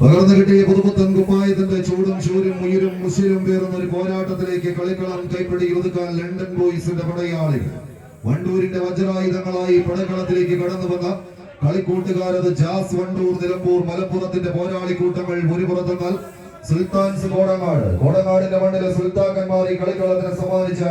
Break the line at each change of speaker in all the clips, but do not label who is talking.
പകർന്നു കിട്ടിയ പുതുപുത്തൻ കുപ്പായത്തിന്റെ ചൂടും ചൂരും ഉയരും മുസ്ലിം പേർന്ന ഒരു പോരാട്ടത്തിലേക്ക് കളിക്കളം കൈപ്പിടി ഒതുക്കാൻ ലണ്ടൻ ബോയ്സിന്റെ പടയാളികൾ. വണ്ടൂരിന്റെ വജ്രായുധങ്ങളായി പടക്കളത്തിലേക്ക് കടന്നു വന്ന കളിക്കൂട്ടുകാരത് ജാസ് വണ്ടൂർ നിലമ്പൂർ മലപ്പുറത്തിന്റെ പോരാളി കൂട്ടങ്ങൾ ഒരു പുറത്തെന്നാൽ സുൽത്താൻസ് കോടങ്ങാട് കോടങ്ങാടിന്റെ മണ്ണിലെ സുൽത്താക്കന്മാർ ഈ കളിക്കളത്തിന് സമ്മാനിച്ച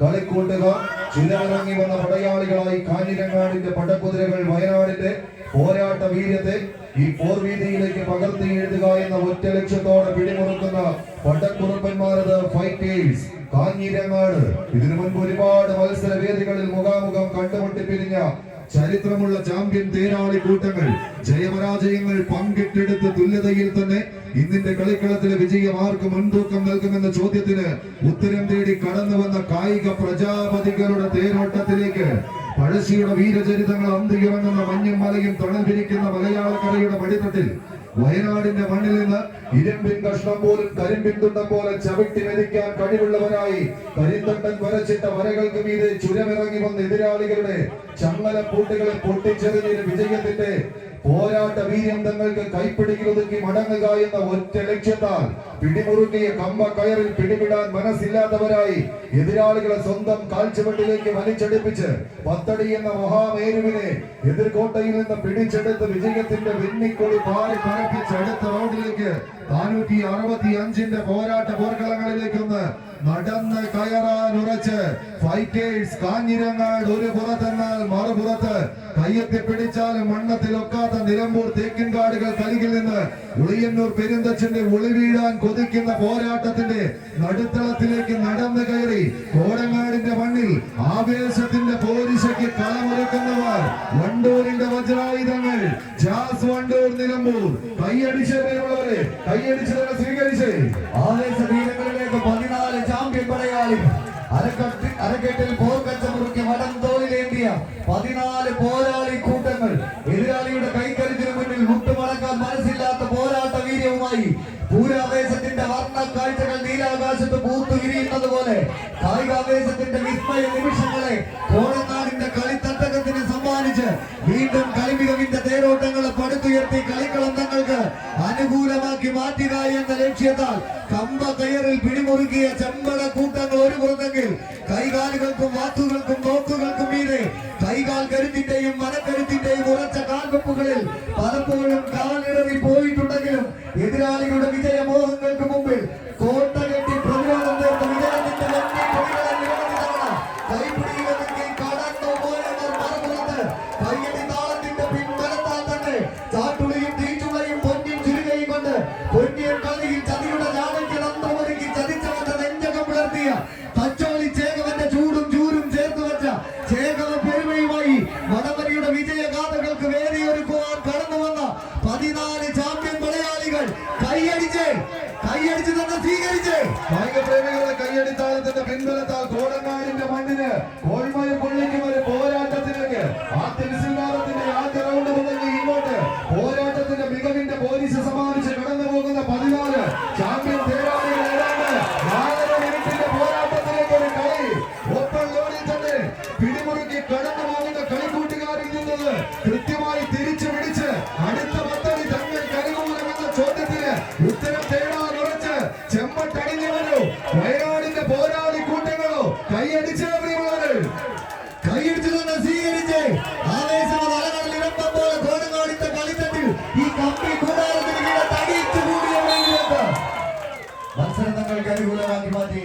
കളിക്കൂട്ടുകാർ ചിലവിറങ്ങി വന്ന പടയാളികളായി കാഞ്ഞിരങ്ങാടിന്റെ പടക്കുതിരകൾ വയനാടിന്റെ പോരാട്ട വീര്യത്തെ ഈ പോർവീതിയിലേക്ക് പകർത്തി എഴുതുക എന്ന ഒറ്റ ലക്ഷ്യത്തോടെ പിടിമുറുക്കുന്ന പടക്കുറുപ്പന്മാരത് ഫൈറ്റേഴ്സ് കാഞ്ഞിരങ്ങാട്. ഇതിനു മുൻപ് ഒരുപാട് മത്സര വേദികളിൽ മുഖാമുഖം കണ്ടുമുട്ടി പിരിഞ്ഞ ചരിത്രമുള്ള ചാമ്പ്യൻ തേരാളി കൂട്ടങ്ങൾ ജയപരാജയങ്ങൾ പങ്കിട്ടെടുത്ത് തുല്യതയിൽ തന്നെ ഇന്നിന്റെ കളിക്കളത്തിലെ വിജയം ആർക്ക് മുൻതൂക്കം നൽകുമെന്ന ചോദ്യത്തിന് ഉത്തരം തേടി കടന്നു വന്ന കായിക പ്രജാപതികളുടെ തേരോട്ടത്തിലേക്ക് പഴശ്ശിയുടെ വീരചരിതങ്ങൾ അന്തിയിറങ്ങുന്ന മഞ്ഞും മലയും തണൽ പിരിക്കുന്ന മലയാളക്കരയുടെ പടിത്തത്തിൽ വയനാടിന്റെ മണ്ണിൽ നിന്ന് ഇരമ്പിൻ കഷ്ണം പോലും കരിമ്പിൻ പോലെ ചവിട്ടി മെതിക്കാൻ കഴിവുള്ളവരായി കരിന്തണ്ടൻ വരച്ചിട്ട വരകൾക്ക് മീതെ ചുരമിറങ്ങി വന്ന എതിരാളികളുടെ ചങ്ങല പൂട്ടുകളെ പൊട്ടിച്ചെറിഞ്ഞ വിജയത്തിന്റെ പോരാട്ട വീര്യം തങ്ങൾക്ക് കൈപ്പിടിയിൽ ഒതുക്കി മടങ്ങുക എന്ന ഒറ്റ ലക്ഷ്യത്താൽ പിടിമുറുക്കിയ കമ്പ കയറിൽ പിടിപെടാൻ മനസ്സില്ലാത്തവരായി എതിരാളികളെ സ്വന്തം കാൽച്ചുവട്ടിലേക്ക് വലിച്ചടിപ്പിച്ച് പത്തടി എന്ന മഹാമേരുവിനെ എതിർകോട്ടയിൽ നിന്ന് പിടിച്ചെടുത്ത് വിജയത്തിന്റെ വെന്നിക്കൊടി പാറി പരപ്പിച്ച് അടുത്ത റൗണ്ടിലേക്ക് നാനൂറ്റി അറുപത്തി അഞ്ചിന്റെ പോരാട്ട പോർക്കളങ്ങളിലേക്കൊന്ന് നടന്ന് കയറാൻ ഉറച്ച് ഫൈറ്റേഴ്സ് കാഞ്ഞിരങ്ങാട് ഒരു പുറത്തെന്നാൽ മറുപുറത്ത് കയ്യെത്തി പിടിച്ചാലും മണ്ണത്തിലൊക്കാത്ത നിലമ്പൂർ തേക്കിൻകാടുകൾ കരികിൽ നിന്ന് ഉളിയന്നൂർ പെരുന്തച്ഛന്റെ ഒളിവീഴാൻ കൊതിക്കുന്ന പോരാട്ടത്തിന്റെ നടുത്തളത്തിലേക്ക് നടന്നു കയറി കോടങ്ങാടിന്റെ മണ്ണിൽ ആവേശത്തിന്റെ പോരിശയ്ക്ക് കളമൊരുക്കുന്നവർ. വണ്ടൂരിന്റെ വജ്രായുധങ്ങൾ. ജാസ് വണ്ടൂർ നിലമ്പൂർ. കൈയടിച്ചവരെ കൈയടിച്ചവരെ സ്വീകരിച്ച്.
ആവേശ വീരങ്ങളിലേക്ക് പതിനാല് ചാമ്പ്യൻ പറയാനും അരക്കെട്ട് അരക്കെട്ടിൽ പോർക്കച്ച മുറുക്കി വടം പതിനാല് പോരാളി കൂട്ടങ്ങൾ. എതിരാളിയുടെ കൈക്കരുത്തിന് മുന്നിൽ മുട്ടുമടക്കാൻ മനസ്സില്ലാത്ത പോരാട്ട വീര്യവുമായി പൂരാവേശത്തിന്റെ വർണ കാഴ്ചകൾ നീലാകാശത്ത് പൂത്തു വിരിയുന്നത് പോലെ കായികാവേശത്തിന്റെ വിസ്മയ നിമിഷങ്ങളെ കോടനാടിന്റെ കളിത്തട്ടകത്തിന് സമ്മാനിച്ച് വീണ്ടും കളിമികവിന്റെ തേരോട്ടങ്ങളെ പടുത്തുയർത്തി കളിക്കളം തങ്ങൾക്ക് അനുകൂലമാക്കി മാറ്റുക എന്ന ലക്ഷ്യത്താൽ കമ്പ കയറിൽ പിടിമുറുക്കിയ ചെമ്പട കൂട്ടങ്ങൾ ഒരു പുറത്തെങ്കിൽ കൈകാലുകൾക്കും വാക്കുകൾക്കും വിജയമോഹങ്ങൾക്ക് മുമ്പിൽ കോട്ട കെട്ടി പ്രതിരോധം തീർത്ത വിജയത്തിന്റെ വെണ്ണി കൊടികളെ നിരവധി തവണ കൈപ്പിടിയിലൊതുക്കി കടന്നു പോയവർ മറുപുറത്ത് കയ്യടി താളത്തിന്റെ പിൻബലത്താൽ തന്നെ ചാട്ടുളിയും തീച്ചുളയും പൊന്നിയും ചുരുകയും കൊണ്ട് പൊന്നിയൻ കളിയിൽ ചതിയുടെ ചാണക്യ തന്ത്രമൊരുക്കി ചതിച്ചവന്റെ നെഞ്ചകം പുലർത്തിയ തച്ചോളി ചേകവന്റെ ചൂടും ചൂരും ചേർത്ത് വെച്ച ചേകവ പെരുമയുമായി വടവരിയുടെ വിജയഗാഥകൾക്ക് വേദിയൊരുക്കുവാൻ കടന്നു വന്ന പതിനാല് ചാമ്പ്യൻ മലയാളികൾ കൈയടിച്ച് കൈയടിച്ച് തന്നെ സ്വീകരിച്ച്
കായിക പ്രേമികളുടെ കൈയടിത്താളത്തിന്റെ പിൻബലത്താൽ കോടങ്ങാടിന്റെ മണ്ണിന് കോൾമയം പുള്ളിക്കും ഒരു പോരാട്ടത്തിലേക്ക്. ആദ്യ വിസിൽനാദത്തിന്റെ ആദ്യ റൗണ്ട് തുടങ്ങി ഇങ്ങോട്ട്. പോരാട്ടത്തിന്റെ മികവിന്റെ പോലീസ് സമാപിച്ച് കടന്നു പോകുന്ന പതിനാല് ചാമ്പ്യൻ കൃത്യമായി തിരിച്ചു പിടിച്ച് അടുത്ത പദ്ധതി തങ്ങൾ കരികൂലമെന്ന ചോദ്യത്തിന് ഉത്തരം കൈയടിച്ച്
തന്നെ സ്വീകരിച്ച് ആവേശം പോലെ കോടങ്ങാടിന്റെ കളിത്തട്ടിൽ ഈ കമ്പി കൂടാരത്തിന് കീഴെ തടിച്ചു കൂടിയ മത്സരം തങ്ങൾക്ക് അനുകൂലമാക്കി മാറ്റി.